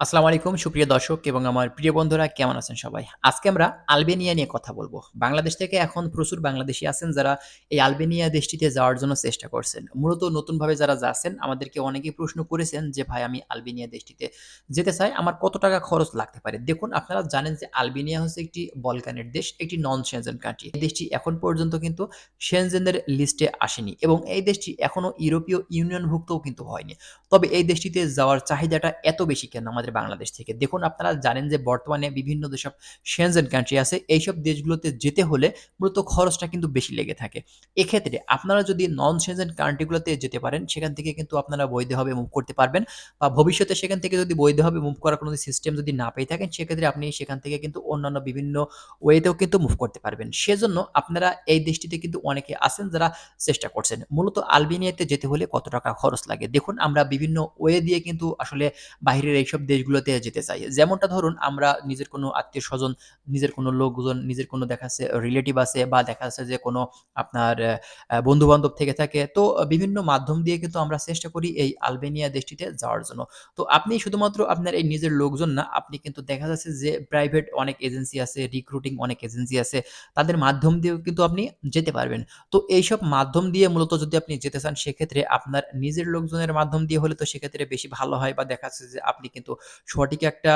আসসালামু আলাইকুম সুপ্রিয় দর্শক এবং আমার প্রিয় বন্ধুরা কেমন আছেন সবাই? আজকে আমরা আলবেনিয়া নিয়ে কথা বলব। বাংলাদেশ থেকে এখন প্রচুর বাংলাদেশী আছেন যারা এই আলবেনিয়া দেশটিতে যাওয়ার জন্য চেষ্টা করছেন। মূলত নতুনভাবে যারা যাচ্ছেন আমাদেরকে অনেকেই প্রশ্ন করেছেন যে, "ভাই আমি আলবেনিয়া দেশটিতে যেতে চাই, আমার কত টাকা খরচ লাগতে পারে?" দেখুন আপনারা জানেন যে আলবেনিয়া হচ্ছে একটি বলকানের দেশ, একটি নন সেনজেন কান্ট্রি। এই দেশটি এখন পর্যন্ত কিন্তু সেনজেনের লিস্টে আসেনি এবং এই দেশটি এখনও ইউরোপীয় ইউনিয়নভুক্তও কিন্তু হয়নি। তবে এই দেশটিতে যাওয়ার চাহিদাটা এত বেশি কেন আমাদের বাংলাদেশ থেকে? দেখুন আপনারা জানেন যে বর্তমানে বিভিন্ন যেসব সেনজেন কান্ট্রি আছে, এইসব দেশগুলোতে যেতে হলে মূলত খরচটা কিন্তু বেশি লেগে থাকে। এক্ষেত্রে আপনারা যদি নন সেনজেন কান্ট্রিগুলোতে যেতে পারেন, সেখান থেকে কিন্তু আপনারা বৈধভাবে মুভ করতে পারবেন বা ভবিষ্যতে সেখান থেকে যদি বৈধভাবে মুভ করার কোনো সিস্টেম যদি না পেয়ে থাকেন, সেক্ষেত্রে আপনি সেখান থেকে কিন্তু অন্যান্য বিভিন্ন ওয়েতেও কিন্তু মুভ করতে পারবেন। সেজন্য আপনারা এই দেশটিতে কিন্তু অনেকে আছেন যারা চেষ্টা করছেন। মূলত আলবেনিয়াতে যেতে হলে কত টাকা খরচ লাগে? দেখুন আমরা বিভিন্ন ওয়ে দিয়ে কিন্তু আসলে বাহিরের এইসব দেশগুলোতে যেতে চাই। যেমনটা ধরুন আমরা নিজের কোনো আত্মীয় স্বজন নিজের কোনো লোকজন, নিজের কোনো দেখা যাচ্ছে রিলেটিভ আছে বা দেখা যাচ্ছে যে কোনো আপনার অ্যা বন্ধু-বান্ধব থেকে থাকে। তো বিভিন্ন মাধ্যম দিয়ে কিন্তু আমরা চেষ্টা করি এই আলবেনিয়া দেশটিতে যাওয়ার জন্য। তো আপনি শুধুমাত্র আপনার এই নিজের লোকজন না, আপনি কিন্তু দেখা যাচ্ছে যে প্রাইভেট অনেক এজেন্সি আছে, রিক্রুটিং অনেক এজেন্সি আছে। তাদের মাধ্যম দিয়েও কিন্তু আপনি যেতে পারবেন। তো এইসব মাধ্যম দিয়ে মূলত যদি আপনি যেতে চান সেক্ষেত্রে আপনার নিজের লোকজনের মাধ্যম দিয়ে হলে তো সেক্ষেত্রে বেশি ভালো হয় বা দেখা যাচ্ছে যে আপনি কিন্তু সঠিক একটা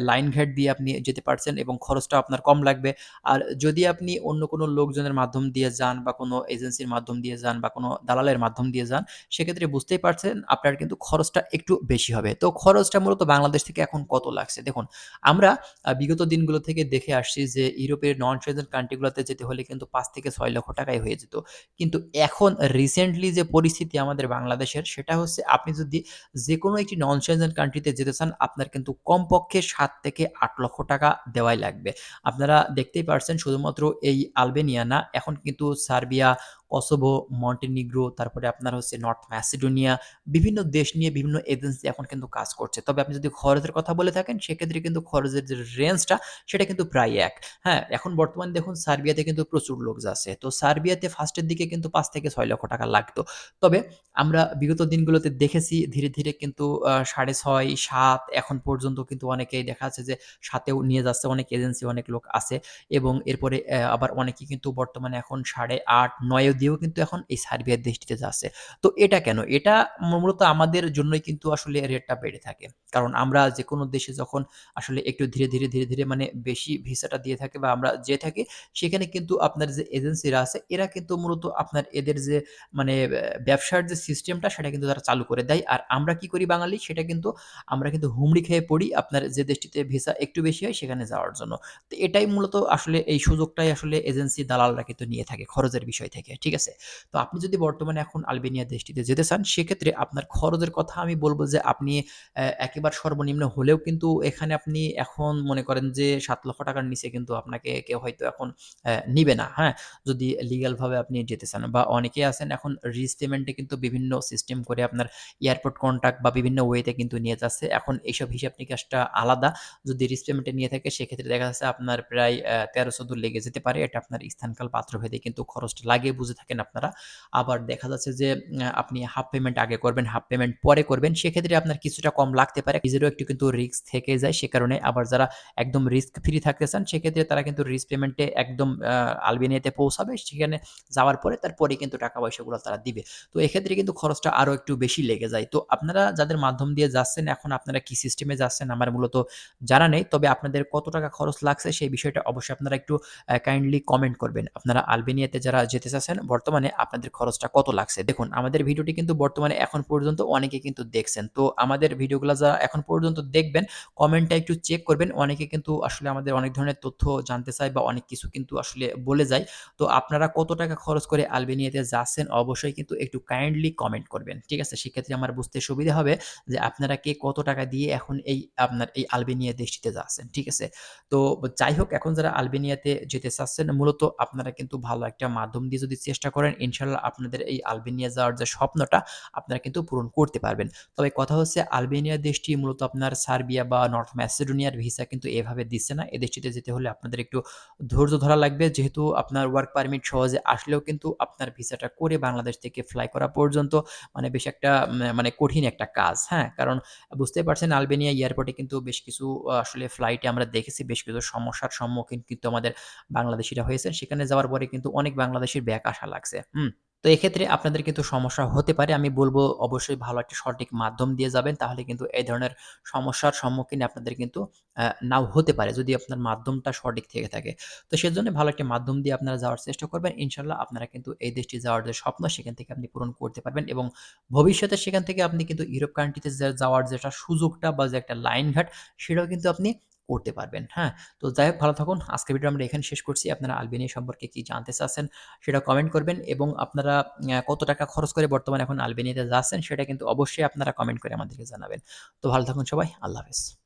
লাইন ঘাট দিয়ে আপনি যেতে পারছেন এবং খরচটা আপনার কম লাগবে। আর যদি আপনি অন্য কোনো লোকজনের মাধ্যম দিয়ে যান বা কোনো এজেন্সির মাধ্যম দিয়ে যান বা কোনো দালালের মাধ্যম দিয়ে যান, সেক্ষেত্রে বুঝতেই পারছেন আপনার কিন্তু খরচটা একটু বেশি হবে। তো খরচটা মূলত বাংলাদেশ থেকে এখন কত লাগছে? দেখুন আমরা বিগত দিনগুলো থেকে দেখে আসছি যে ইউরোপের নন সেনজেন কান্ট্রি গুলাতে যেতে হলে কিন্তু পাঁচ থেকে ছয় লক্ষ টাকাই হয়ে যেত। কিন্তু এখন রিসেন্টলি যে পরিস্থিতি আমাদের বাংলাদেশের সেটা হচ্ছে আপনি যদি যেকোনো একটি নন সেনজেন কান্ট্রিতে যেতে চান আপনার কিন্তু কমপক্ষে সাত থেকে আট লক্ষ টাকা দেওয়াই লাগবে। আপনারা দেখতেই পারছেন শুধুমাত্র এই আলবেনিয়া না, এখন কিন্তু সার্বিয়া, কসোভো, মন্টেনিগ্রো, তারপরে আপনার হচ্ছে নর্থ ম্যাসিডোনিয়া, বিভিন্ন দেশ নিয়ে বিভিন্ন এজেন্সি এখন কিন্তু কাজ করছে। তবে আপনি যদি খরচের কথা বলে থাকেন সেক্ষেত্রে কিন্তু খরচের যে রেঞ্জটা সেটা কিন্তু প্রায় এক। হ্যাঁ? এখন বর্তমানে দেখুন সার্বিয়াতে কিন্তু প্রচুর লোক যাচ্ছে। তো সার্বিয়াতে ফার্স্টের দিকে কিন্তু পাঁচ থেকে ছয় লক্ষ টাকা লাগতো। তবে আমরা বিগত দিনগুলোতে দেখেছি ধীরে, ধীরে কিন্তু সাড়ে ছয় সাত এখন পর্যন্ত কিন্তু অনেকেই দেখা যাচ্ছে যে ৭ এও নিয়ে যাচ্ছে অনেক এজেন্সি, অনেক লোক আছে এবং এরপরে আবার অনেকে কিন্তু বর্তমানে এখন ৮.৫, ৯ ও দিয়েও কিন্তু এখন এই সার্বিয়ার দেশটিতে যাচ্ছে। তো এটা কেন? এটা মূলত আমাদের জন্যই কিন্তু আসলে রেটটা বেড়ে থাকে। কারণ আমরা যেকোনো দেশে যখন আসলে একটু ধীরে, ধীরে, ধীরে, ধীরে মানে বেশি ভিসাটা দিয়ে থাকে বা আমরা যেয়ে থাকি, সেখানে কিন্তু আপনার যে এজেন্সিরা আছে এরা কিন্তু মূলত আপনার এদের যে মানে ব্যবসার যে সিস্টেমটা সেটা কিন্তু তারা চালু করে দেয়। আর আমরা কি করি বাঙালি সেটা কিন্তু আমরা কিন্তু হুমড়ি খেয়ে পড়ি আপনার যে দেশটিতে ভিসা একটু বেশি হয় সেখানে যাওয়ার জন্য। তো এটাই মূলত আসলে এই সুযোগটাই আসলে এজেন্সি দালালরা কিন্তু নিয়ে থাকে খরচের বিষয় থেকে। ঠিক আছে? তো আপনি যদি বর্তমানে এখন আলবেনিয়া দেশটিতে যেতে চান সেক্ষেত্রে আপনার খরচের কথা আমি বলব যে আপনি একেবারে সর্বনিম্ন হলেও কিন্তু এখানে আপনি এখন মনে করেন যে ৳৭,০০,০০০ র নিচে কিন্তু আপনাকে কেউ হয়তো এখন নিবে না। হ্যাঁ? যদি লিগ্যাল ভাবে আপনি যেতে চান বা অনেকেই আছেন এখন রিচ পেমেন্টে কিন্তু বিভিন্ন সিস্টেম করে আপনার এয়ারপোর্ট কন্ট্যাক্ট বা বিভিন্ন ওয়েতে কিন্তু নিয়ে যাচ্ছে। এখন এইসব হিসাব নিকাশটা আলাদা। যদি রিচ পেমেন্টে নিয়ে থাকে সেক্ষেত্রে দেখা যাচ্ছে আপনার প্রায় অ্যা ১৩-১৪ লেগে যেতে পারে। এটা আপনার স্থানকাল পাত্রভেদে কিন্তু খরচটা লাগে বুঝে থাকেন আপনারা। আবার দেখা যাচ্ছে যে আপনি হাফ পেমেন্ট আগে করবেন, হাফ পেমেন্ট পরে করবেন। সেক্ষেত্রে আপনার কিছুটা কম লাগতে পারে। নিজেরও একটু কিন্তু রিস্ক থেকে যায়। সে কারণে আবার যারা একদম রিস্ক ফ্রি থাকতে চান সেক্ষেত্রে তারা কিন্তু রিচ পেমেন্টে একদম আলবেনিয়াতে পৌঁছাবে। সেখানে যাওয়ার পরে তারপরে কিন্তু টাকা পয়সাগুলো তারা দিবে। তো এক্ষেত্রে কিন্তু খরচটা আরও একটু বেশি লেগে যায়। তো আপনারা যাদের মাধ্যম দিয়ে যাচ্ছেন এখন আপনারা কি সিস্টেমে যাচ্ছেন আমার মূলত জানা নেই। তবে আপনাদের কত টাকা খরচ লাগছে সেই বিষয়টা অবশ্যই আপনারা একটু কাইন্ডলি কমেন্ট করবেন। আপনারা আলবেনিয়াতে যারা যেতে চাচ্ছেন বর্তমানে আপনাদের খরচটা কত লাগছে? দেখুন, আমাদের ভিডিওটি কিন্তু বর্তমানে এখন পর্যন্ত অনেকে কিন্তু দেখছেন। তো আমাদের ভিডিওগুলো যারা এখন পর্যন্ত দেখবেন, কমেন্টটা একটু চেক করবেন। অনেকে কিন্তু আসলে আমাদের অনেক ধরনের তথ্য জানতে চায় বা অনেক কিছু কিন্তু আসলে বলে যায়। তো আপনারা কত টাকা খরচ করে আলবেনিয়াতে যাচ্ছেন অবশ্যই কিন্তু একটু কাইন্ডলি কমেন্ট করবেন। ঠিক আছে? সেক্ষেত্রে আমার বুঝতে সুবিধা হবে যে আপনারা কে কত টাকা দিয়ে এখন এই আপনার এই আলবেনিয়া দেশটিতে যাচ্ছেন। ঠিক আছে? তো যাই হোক, এখন যারা আলবেনিয়াতে যেতে চাচ্ছেন, মূলত আপনারা কিন্তু ভালো একটা মাধ্যম দিয়ে যদি চেষ্টা চেষ্টা করেন ইনশাল্লাহ আপনাদের এই আলবেনিয়া যাওয়ার যে স্বপ্নটা আপনারা কিন্তু পূরণ করতে পারবেন। তবে কথা হচ্ছে আলবেনিয়া দেশটি মূলত আপনার সার্বিয়া বা নর্থ ম্যাসেডোনিয়ার ভিসা কিন্তু এভাবে দিচ্ছে না। এ দেশটিতে যেতে হলে আপনাদের একটু ধৈর্য ধরা লাগবে। যেহেতু আপনার ওয়ার্ক পারমিট সহজে আসলেও কিন্তু আপনার ভিসাটা করে বাংলাদেশ থেকে ফ্লাই করা পর্যন্ত মানে বেশ একটা মানে কঠিন একটা কাজ, হ্যাঁ? কারণ বুঝতেই পারছেন আলবেনিয়া এয়ারপোর্টে কিন্তু বেশ কিছু আসলে ফ্লাইটে আমরা দেখেছি বেশ কিছু সমস্যার সম্মুখীন কিন্তু আমাদের বাংলাদেশিরা হয়েছেন। সেখানে যাওয়ার পরে কিন্তু অনেক বাংলাদেশির ব্যাক আসা লাগছে, হুম? তো এক্ষেত্রে আপনাদের কিন্তু সমস্যা হতে পারে। আমি বলব অবশ্যই ভালো একটা সঠিক মাধ্যম দিয়ে যাবেন। তাহলে কিন্তু এই ধরনের সমস্যার সম্মুখীন আপনাদের কিন্তু নাও হতে পারে যদি আপনার মাধ্যমটা সঠিক থেকে থাকে। তো সেজন্য ভালো একটা মাধ্যম দিয়ে আপনারা যাওয়ার চেষ্টা করবেন। ইনশাআল্লাহ আপনারা কিন্তু এই দেশটি যাওয়ার যে স্বপ্ন সেখান থেকে আপনি পূরণ করতে পারবেন এবং ভবিষ্যতে সেখান থেকে আপনি কিন্তু ইউরোপ কান্ট্রিতে যাওয়ার যেটা সুযোগটা বা যে একটা লাইন ঘাট সেটাও কিন্তু আপনি করতে পারবেন, হ্যাঁ? তো যাই হোক ভালো থাকুন। আজকে ভিডিও আমরা এখানে শেষ করছি। আপনারা আলবেনিয়া সম্পর্কে কি জানতে চাচ্ছেন সেটা কমেন্ট করবেন এবং আপনারা কত টাকা খরচ করে বর্তমানে এখন আলবেনিয়াতে যাচ্ছেন সেটা কিন্তু অবশ্যই আপনারা কমেন্ট করে আমাদেরকে জানাবেন। তো ভালো থাকুন সবাই। আল্লাহ হাফেজ।